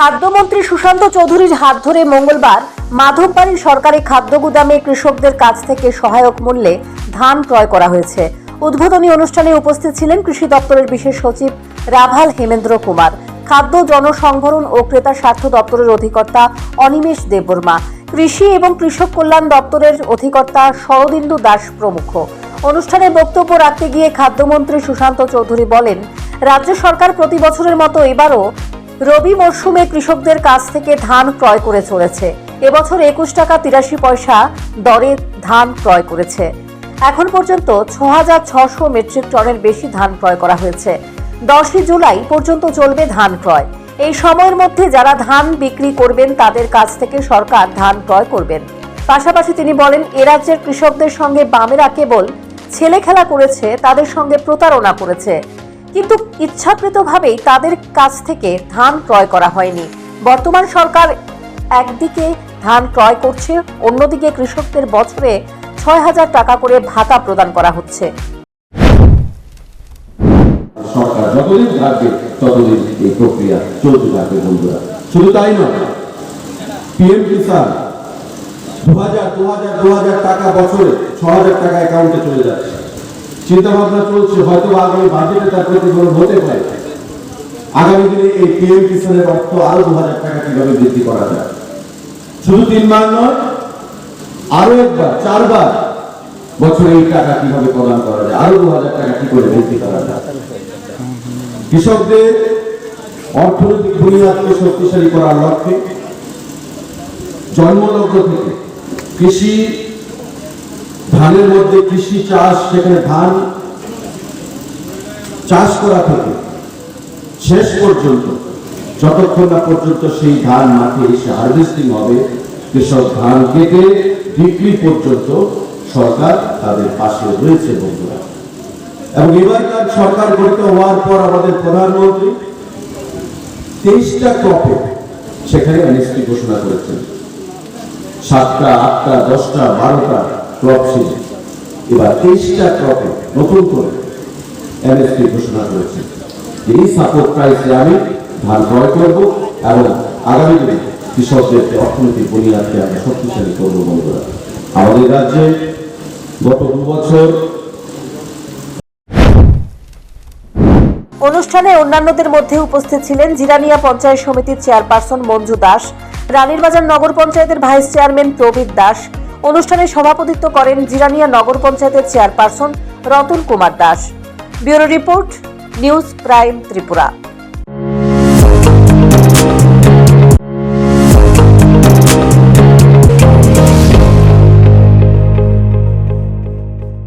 খাদ্যমন্ত্রী সুশান্ত চৌধুরীর হাত ধরে মঙ্গলবার মাধববাড়ির সরকারি খাদ্য গুদামে কৃষকদের কাছ থেকে সহায়ক মূল্যে ধান ক্রয় করা হয়েছে। উদ্বোধনী অনুষ্ঠানে উপস্থিত ছিলেন কৃষি দপ্তরের বিশেষ সচিব রাভাল হেমেন্দ্র কুমার, খাদ্য জনসংভরণ ও ক্রেতা স্বার্থ দপ্তরের অধিকর্তা অনিমেষ দেববর্মা, কৃষি এবং কৃষক কল্যাণ দপ্তরের অধিকর্তা শরদিন্দু দাস প্রমুখ। অনুষ্ঠানে বক্তব্য রাখতে গিয়ে খাদ্যমন্ত্রী সুশান্ত চৌধুরী বলেন, রাজ্য সরকার প্রতি বছরের মতো এবারও রবি মরশুমে কৃষকদের কাছ থেকে ধান ক্রয় করে চলেছে। এবছর একুশ টাকা তিরাশি পয়সা দরে ধান ক্রয় করেছে। এখন পর্যন্ত ছ হাজার ছশো মেট্রিক টনের বেশি ধান ক্রয় করা হয়েছে। দশই জুলাই পর্যন্ত চলবে ধান ক্রয়। এই সময়ের মধ্যে যারা ধান বিক্রি করবেন, তাদের কাছ থেকে সরকার ধান ক্রয় করবেন। পাশাপাশি তিনি বলেন, এ রাজ্যের কৃষকদের সঙ্গে বামেরা কেবল ছেলে খেলা করেছে, তাদের সঙ্গে প্রতারণা করেছে। কিন্তু ইচ্ছাকৃতভাবেই তাদের কাছ থেকে ধান ক্রয় করা হয়নি। বর্তমান সরকার একদিকে ধান ক্রয় করছে, অন্যদিকে কৃষকদের বছরে ছয় হাজার টাকা করে ভাতা প্রদান করা হচ্ছে। দু হাজার দু হাজার টাকা বছরে ছ হাজার টাকা অ্যাকাউন্টে চলে যাচ্ছে। চিন্তা ভাবনা চলছে হয়তো আগামী বাজেটে তার প্রতিফলন হতে পারে আগামী দিনে এই পিএম কিষানের অর্থ আরও দু হাজার টাকা কীভাবে বৃদ্ধি করা যায়? শুধু তিনবার নয়, আরও একবার, চারবার বছরে এই টাকা কীভাবে প্রদান করা যায়, আরও দু হাজার টাকা কি করে বৃদ্ধি করা যায়? কৃষকদের অর্থনৈতিক বুনিয়াদকে শক্তিশালী করার লক্ষ্যে জন্মলগ্ন থেকে কৃষি ধানের মধ্যে কৃষি চাষ, সেখানে ধান চাষ করা থেকে শেষ পর্যন্ত, যতক্ষণ না পর্যন্ত সেই ধান মাঠে এসে হারভেস্টিং হবে, কৃষক ধান কেটে বিক্রি পর্যন্ত সরকার তাদের পাশে রয়েছে বন্ধুরা। এবং এবারকার সরকার গঠিত হওয়ার পর আমাদের প্রধানমন্ত্রী তেইশটা ক্রপে সেখানে এনএসপি ঘোষণা করেছেন। সাতটা, আটটা, দশটা, বারোটা ক্রপ এবার তেইশটা ক্রপে নতুন করে এমএসপি ঘোষণা করেছেন এই সাপোর্ট প্রাইসে আমি ধান ক্রয় করব এবং আগামী দিনে কৃষকদের অর্থনৈতিক বুনিয়াদকে শক্তিশালী করব আমাদের রাজ্যে গত দু বছর অনুষ্ঠানে অন্যান্যদের মধ্যে উপস্থিত ছিলেন জিরানিয়া পঞ্চায়েত সমিতির চেয়ারপারসন মঞ্জু দাস, রানীরবাজার নগর পঞ্চায়েতের ভাইস চেয়ারম্যান প্রবীর দাস অনুষ্ঠানে সভাপতিত্ব করেন জিরানিয়া নগর পঞ্চায়েতের chairperson Ratan Kumar Das. Bureau report, news prime Tripura.